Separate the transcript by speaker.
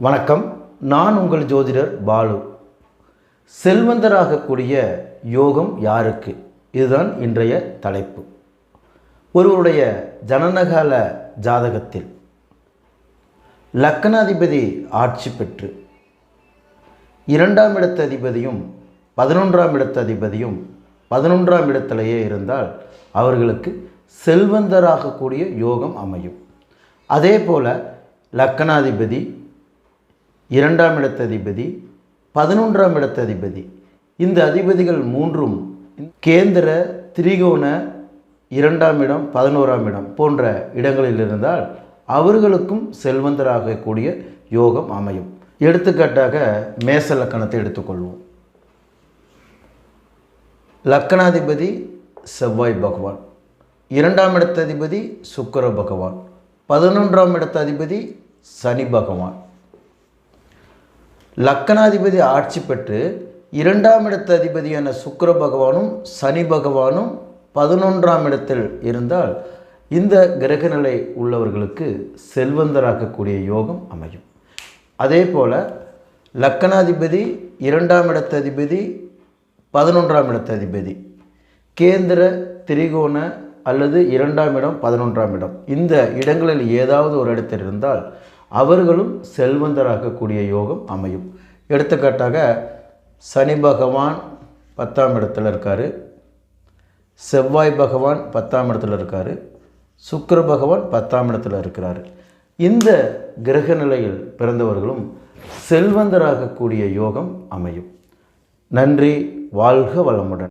Speaker 1: வணக்கம். நான் உங்கள் ஜோதிடர் பாலு. செல்வந்தராகக்கூடிய யோகம் யாருக்கு? இதுதான் இன்றைய தலைப்பு. ஒருவருடைய ஜனனகால ஜாதகத்தில் லக்கணாதிபதி ஆட்சி பெற்று இரண்டாம் இடத்த அதிபதியும் பதினொன்றாம் இடத்த அதிபதியும் பதினொன்றாம் இடத்திலேயே இருந்தால் அவர்களுக்கு செல்வந்தராகக்கூடிய யோகம் அமையும். அதே போல் லக்கணாதிபதி இரண்டாம் இடத்த அதிபதி பதினொன்றாம் இடத்த அதிபதி இந்த அதிபதிகள் மூன்றும் கேந்திர திரிகோண இரண்டாம் இடம் பதினோராம் இடம் போன்ற இடங்களில் இருந்தால் அவர்களுக்கும் செல்வந்தராகக்கூடிய யோகம் அமையும். எடுத்துக்காட்டாக மேச லக்கணத்தை எடுத்துக்கொள்வோம். லக்கணாதிபதி செவ்வாய் பகவான். இரண்டாம் இடத்த அதிபதி பகவான். பதினொன்றாம் இடத்த அதிபதி சனி பகவான். லக்கணாதிபதி ஆட்சி பெற்று இரண்டாம் இடத்து அதிபதியான சுக்கிர பகவானும் சனி பகவானும் பதினொன்றாம் இடத்தில் இருந்தால் இந்த கிரகநிலை உள்ளவர்களுக்கு செல்வந்தராக்கக்கூடிய யோகம் அமையும். அதே போல் லக்கணாதிபதி இரண்டாம் இடத்து அதிபதி பதினொன்றாம் இடத்து அதிபதி கேந்திர திரிகோண அல்லது இரண்டாம் இடம் பதினொன்றாம் இடம். இந்த இடங்களில் ஏதாவது ஒரு இடத்தில் இருந்தால் அவர்களும் செல்வந்தராகக்கூடிய யோகம் அமையும். எடுத்துக்காட்டாக சனி பகவான் பத்தாம் இடத்துல இருக்கார். செவ்வாய் பகவான் பத்தாம் இடத்துல இருக்கார். சுக்கர பகவான் பத்தாம் இடத்துல இருக்கிறார். இந்த கிரக நிலையில் பிறந்தவர்களும் செல்வந்தராகக்கூடிய யோகம் அமையும். நன்றி வாழ்க வளமுடன்.